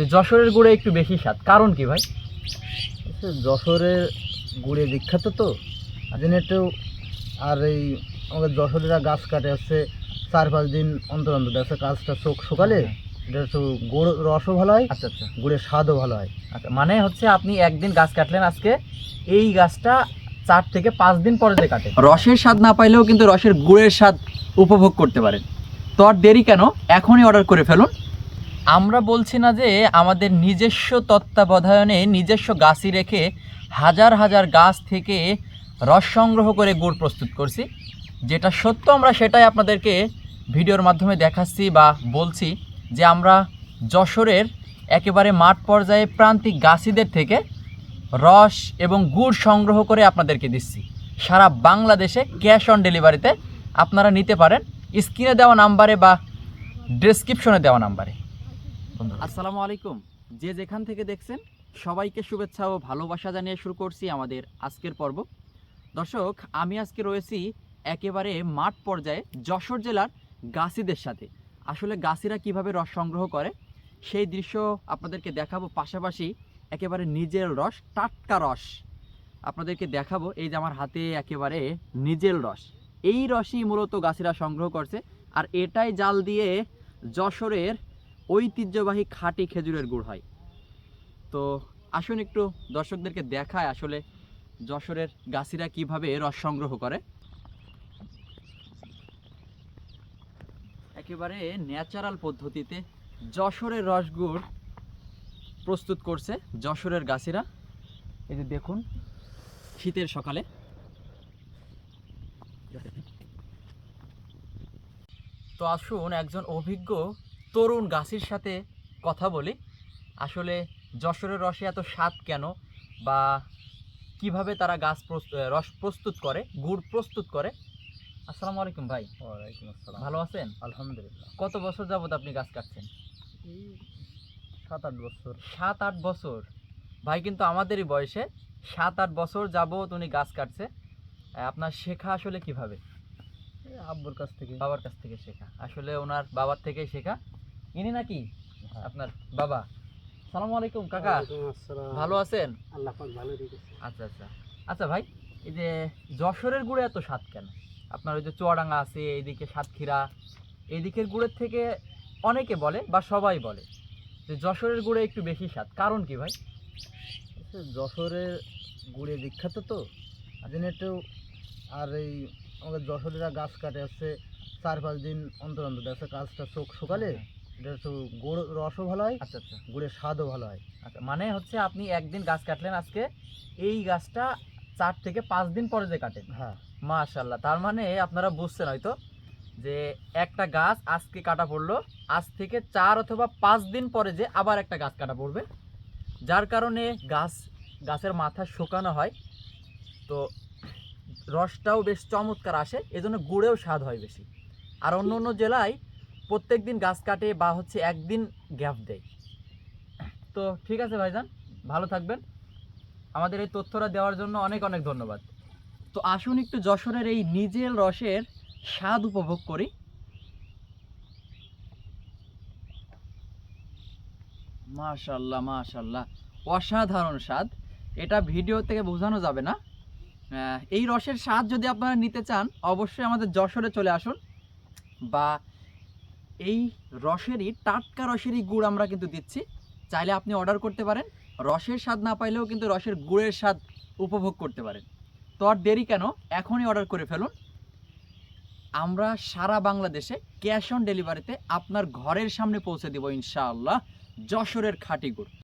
যে যশোরের গুড়ে একটু বেশি স্বাদ। কারণ কি ভাই? আচ্ছা, যশোরের গুড়ে বিখ্যাত তো। আর জন্য একটু আর এই আমাদের যশোরেরা গাছ কাটে হচ্ছে চার পাঁচ দিন অন্তর অন্তর দেখছে গাছটা চোখ সকালে এটা একটু গুড় রসও ভালো হয় আচ্ছা আচ্ছা। গুড়ের স্বাদও ভালো হয়। আচ্ছা মানে হচ্ছে আপনি একদিন গাছ কাটলেন আজকে এই গাছটা চার থেকে পাঁচ দিন পরে যে কাটে। রসের স্বাদ না পাইলেও কিন্তু রসের গুড়ের স্বাদ উপভোগ করতে পারেন। তো আর দেরি কেন? এখনই অর্ডার করে ফেলুন। আমরা বলছি না যে আমাদের নিজস্ব তত্ত্বাবধানে, নিজস্ব গাছই রেখে হাজার হাজার গাছ থেকে রস সংগ্রহ করে গুড় প্রস্তুত করছি। যেটা সত্য, আমরা সেটাই আপনাদেরকে ভিডিওর মাধ্যমে দেখাচ্ছি বা বলছি যে আমরা যশোরের একেবারে মাঠ পর্যায়ে প্রান্তিক গাছিদের থেকে রস এবং গুড় সংগ্রহ করে আপনাদেরকে দিচ্ছি। সারা বাংলাদেশে ক্যাশ অন ডেলিভারিতে আপনারা নিতে পারেন। স্ক্রিনে দেওয়া নাম্বারে বা ডেসক্রিপশনে দেওয়া নাম্বারে। আসসালামু আলাইকুম। যে যেখান থেকে দেখছেন, সবাইকে শুভেচ্ছা ও ভালোবাসা জানিয়ে শুরু করছি আমাদের আজকের পর্ব। দর্শক, আমি আজকে রয়েছি একেবারে মাঠ পর্যায়ে যশোর জেলার গাছিদের সাথে। আসলে গাছিরা কীভাবে রস সংগ্রহ করে, সেই দৃশ্য আপনাদেরকে দেখাবো। পাশাপাশি একেবারে নিজের রস, টাটকা রস আপনাদেরকে দেখাবো। এই যে আমার হাতে একেবারে নিজের রস। এই রসই মূলত গাছিরা সংগ্রহ করছে। আর এটাই জাল দিয়ে যশোরের ঐতিহ্যবাহী খাঁটি খেজুরের গুড় হয়। তো আসুন একটু দর্শকদেরকে দেখায় আসলে যশোরের গাছিরা কীভাবে রস সংগ্রহ করে। একেবারে ন্যাচারাল পদ্ধতিতে যশোরের রসগুড় প্রস্তুত করছে যশোরের গাছিরা। এই যে দেখুন, শীতের সকালে। তো আসুন একজন অভিজ্ঞ তরুণ গাছির সাথে কথা বলি। আসলে যশোরের রসে এত স্বাদ কেন বা কীভাবে তারা গাছ রস প্রস্তুত করে গুড় প্রস্তুত করে? আসসালামু আলাইকুম ভাই। ওয়ালাইকুম আসসালাম। ভালো আছেন? আলহামদুলিল্লাহ। কত বছর যাবত আপনি গাছ কাটছেন? সাত আট বছর। সাত আট বছর? ভাই কিন্তু আমাদেরই বয়সে। সাত আট বছর যাবত উনি গাছ কাটছে। আপনার শেখা আসলে কীভাবে? আব্বুর কাছ থেকে। বাবার কাছ থেকে শেখা। আসলে ওনার বাবার থেকেই শেখা। ইনি নাকি? আপনার বাবা। সালামু আলাইকুম কাকা। ভালো আছেন? আল্লাহ ভালো আচ্ছা আচ্ছা। আচ্ছা ভাই এই যে যশোরের গুড়ে এত স্বাদ কেন? আপনার ওই যে চুয়াডাঙ্গা আছে এইদিকে সাতক্ষীরা এইদিকের গুড়ের থেকে অনেকে বলে বা সবাই বলে যে যশোরের গুড়ে একটু বেশি স্বাদ। কারণ কি ভাই? আচ্ছা, যশোরের গুড়ে বিখ্যাত তো। আর একটু আর এই আমাদের যশোরেরা গাছ কাটে হচ্ছে চার পাঁচ দিন অন্তর অন্তর দেখছে গাছটা চোখ সকালে এটা গুড় রসও ভালো হয় আচ্ছা আচ্ছা। গুড়ের স্বাদও ভালো হয়। আচ্ছা মানে হচ্ছে আপনি একদিন গাছ কাটলেন আজকে এই গাছটা চার থেকে পাঁচ দিন পরে যে কাটেন। হ্যাঁ। মাশাল্লাহ তার মানে আপনারা বুঝছেন হয়তো যে একটা গাছ আজকে কাটা পড়ল আজ থেকে চার অথবা পাঁচ দিন পরে যে আবার একটা গাছ কাটা পড়বে। যার কারণে গাছ গাছের মাথা শুকানো হয় তো রসটাও বেশ চমৎকার আসে এজন্য গুড়েও স্বাদ হয় বেশি। আর অন্য অন্য জেলায় প্রত্যেক দিন গাছ কাটে বা হচ্ছে একদিন গ্যাপ দেয়। তো ঠিক আছে ভাইজান, ভালো থাকবেন। আমাদের এই তথ্যটা দেওয়ার জন্য অনেক অনেক ধন্যবাদ। তো আসুন একটু যশোরের এই নিজের রসের স্বাদ উপভোগ করি। মাশাল্লাহ মাশাল্লাহ, অসাধারণ স্বাদ। এটা ভিডিও থেকে বোঝানো যাবে না। এই রসের স্বাদ যদি আপনারা নিতে চান, অবশ্যই আমাদের যশোরে চলে আসুন বা এই রসেরই, টাটকা রসেরই গুড় আমরা কিন্তু দিচ্ছি। চাইলে আপনি অর্ডার করতে পারেন। রসের স্বাদ না পাইলেও কিন্তু রসের গুড়ের স্বাদ উপভোগ করতে পারেন। তো আর দেরি কেন? এখনই অর্ডার করে ফেলুন। আমরা সারা বাংলাদেশে ক্যাশ অন ডেলিভারিতে আপনার ঘরের সামনে পৌঁছে দেব ইনশাআল্লাহ যশোরের খাঁটি গুড়।